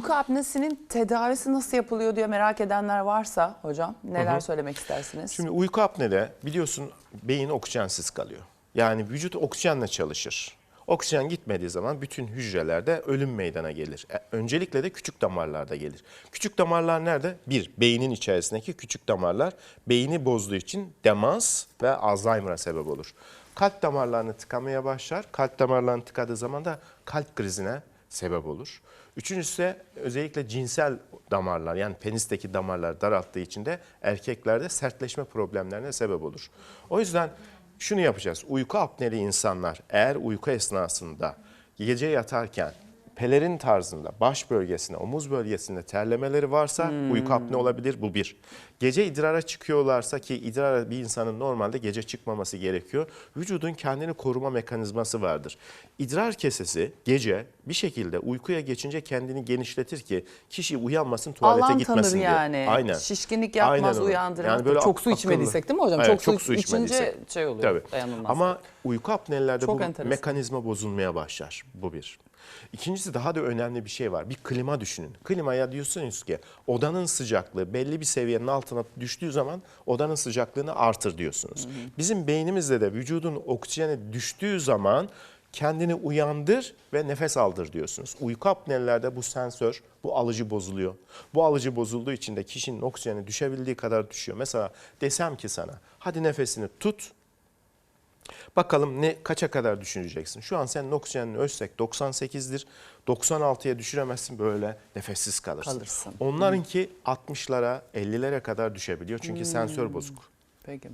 Uyku apnesinin tedavisi nasıl yapılıyor diye merak edenler varsa hocam neler söylemek istersiniz? Şimdi uyku apnede biliyorsun beyin oksijensiz kalıyor. Yani vücut oksijenle çalışır. Oksijen gitmediği zaman bütün hücrelerde ölüm meydana gelir. E, Öncelikle de küçük damarlarda gelir. Küçük damarlar nerede? Bir, beynin içerisindeki küçük damarlar beyni bozduğu için demans ve Alzheimer'a sebep olur. Kalp damarlarını tıkamaya başlar. Kalp damarlarını tıkadığı zaman da kalp krizine sebep olur. Üçüncüsü de özellikle cinsel damarlar yani penisteki damarlar daralttığı için de erkeklerde sertleşme problemlerine sebep olur. O yüzden şunu yapacağız. Uyku apneli insanlar eğer uyku esnasında gece yatarken pelerin tarzında baş bölgesinde, omuz bölgesinde terlemeleri varsa uyku apne olabilir. Bu bir. Gece idrara çıkıyorlarsa ki idrara bir insanın normalde gece çıkmaması gerekiyor. Vücudun kendini koruma mekanizması vardır. İdrar kesesi gece bir şekilde uykuya geçince kendini genişletir ki kişi uyanmasın tuvalete Alan gitmesin tanır diye. yani. Aynen. Şişkinlik yapmaz, öyle. uyandırır. Çok su içmediysek değil mi hocam? Evet, Çok su içince şey oluyor, Tabii. dayanılmaz. Ama uyku apnelilerde Çok bu enteresan. mekanizma bozulmaya başlar. Bu bir. İkincisi daha da önemli bir şey var. Bir klima düşünün. Klimaya diyorsunuz ki odanın sıcaklığı belli bir seviyenin altına düştüğü zaman odanın sıcaklığını artır diyorsunuz. Bizim beynimizde de vücudun oksijeni düştüğü zaman kendini uyandır ve nefes aldır diyorsunuz. Uyku apnelilerde bu sensör, bu alıcı bozuluyor. Bu alıcı bozulduğu için de kişinin oksijeni düşebildiği kadar düşüyor. Mesela desem ki sana hadi nefesini tut, Bakalım ne kaça kadar düşüreceksin? Şu an senin oksijenini ölçsek 98'dir. 96'ya düşüremezsin böyle nefessiz kalırsın. Kalırsın. Onlarınki 60'lara 50'lere kadar düşebiliyor çünkü sensör bozuk. Peki.